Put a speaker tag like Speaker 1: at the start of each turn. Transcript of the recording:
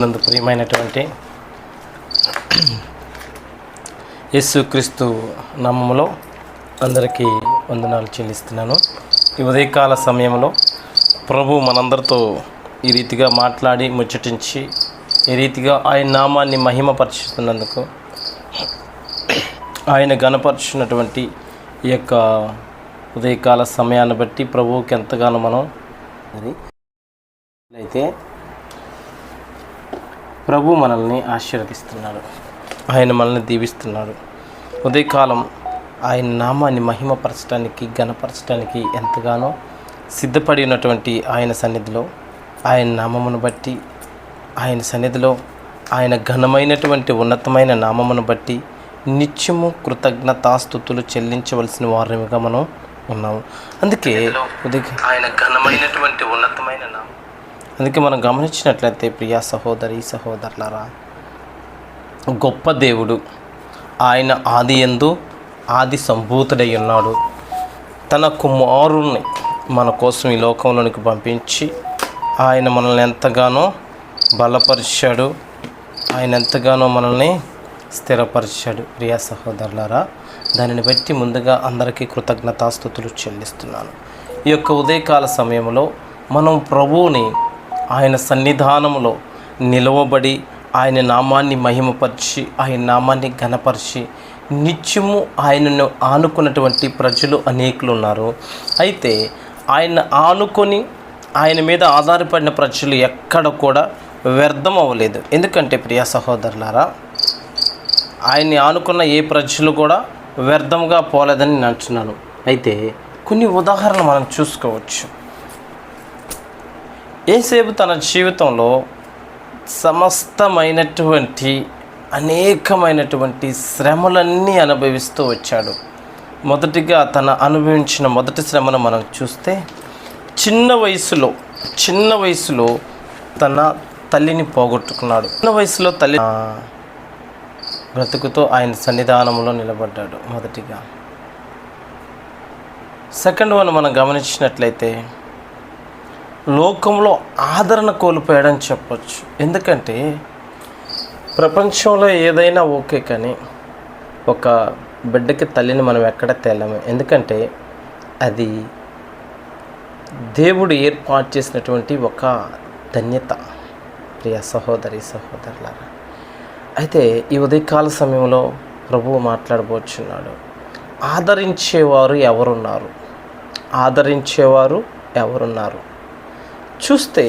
Speaker 1: నందు ప్రియమైనటువంటి యేసుక్రీస్తు నామములో అందరికీ వందనాలు చెల్లిస్తున్నాను. ఈ ఉదయకాల సమయంలో ప్రభు మనందరితో ఈ రీతిగా మాట్లాడి ముచ్చటించి ఈ రీతిగా ఆయన నామాన్ని మహిమపరుచుతున్నందుకు ఆయన గణపరుచున్నటువంటి ఈ యొక్క ఉదయకాల సమయాన్ని బట్టి ప్రభువుకి ఎంతగానో మనం అయితే ప్రభు మనల్ని ఆశీర్వదిస్తున్నాడు. ఆయన మనల్ని దీవిస్తున్నాడు. ఉదయకాలం ఆయన నామాన్ని మహిమపరచడానికి ఘనపరచడానికి ఎంతగానో సిద్ధపడి ఉన్నటువంటి ఆయన సన్నిధిలో ఆయన నామమును బట్టి ఆయన సన్నిధిలో ఆయన ఘనమైనటువంటి ఉన్నతమైన నామమును బట్టి నిత్యము కృతజ్ఞతాస్థుతులు చెల్లించవలసిన వారముగా మనం ఉన్నాము. అందుకే ఉదయ ఆయన ఘనమైనటువంటి ఉన్నతమైన నామం. అందుకే మనం గమనించినట్లయితే ప్రియా సహోదరి సహోదరులారా గొప్ప దేవుడు ఆయన ఆది ఎందు ఆది సంభూతుడై ఉన్నాడు. తన కుమారుణ్ణి మన కోసం ఈ లోకంలోనికి పంపించి ఆయన మనల్ని ఎంతగానో బలపరిచాడు. ఆయన ఎంతగానో మనల్ని స్థిరపరిచాడు. ప్రియా సహోదరులారా దానిని బట్టి ముందుగా అందరికీ కృతజ్ఞతాస్థుతులు చెల్లిస్తున్నాను. ఈ యొక్క ఉదయకాల సమయంలో మనం ప్రభువుని ఆయన సన్నిధానములో నిలవబడి ఆయన నామాన్ని మహిమపరిచి ఆయన నామాన్ని ఘనపరిచి నిత్యము ఆయనను ఆనుకున్నటువంటి ప్రజలు అనేకులు ఉన్నారు. అయితే ఆయన ఆనుకొని ఆయన మీద ఆధారపడిన ప్రజలు ఎక్కడ కూడా వ్యర్థం అవ్వలేదు. ఎందుకంటే ప్రియా సహోదరులారా ఆయన్ని ఆనుకున్న ఏ ప్రజలు కూడా వ్యర్థంగా పోలేదని నేను అంటున్నాను. అయితే కొన్ని ఉదాహరణలు మనం చూసుకోవచ్చు. ఏసేపు తన జీవితంలో సమస్తమైనటువంటి అనేకమైనటువంటి శ్రమలన్నీ అనుభవిస్తూ వచ్చాడు. మొదటిగా తన అనుభవించిన మొదటి శ్రమను మనం చూస్తే చిన్న వయసులో చిన్న వయసులో తన తల్లిని పోగొట్టుకున్నాడు. చిన్న వయసులో తల్లి బ్రతుకుతో ఆయన సన్నిధానంలో నిలబడ్డాడు మొదటిగా. సెకండ్ వన్ మనం గమనించినట్లయితే లోకంలో ఆదరణ కోల్పోయాడని చెప్పచ్చు. ఎందుకంటే ప్రపంచంలో ఏదైనా ఓకే కానీ ఒక బిడ్డకి తల్లిని మనం ఎక్కడ తేలేము? ఎందుకంటే అది దేవుడు ఏర్పాటు చేసినటువంటి ఒక ధన్యత. ప్రియ సహోదరి సహోదరులారా అయితే ఈ ఉదయకాల సమయంలో ప్రభువు మాట్లాడబోచున్నాడు. ఆదరించేవారు ఎవరున్నారు? ఆదరించేవారు ఎవరున్నారు? చూస్తే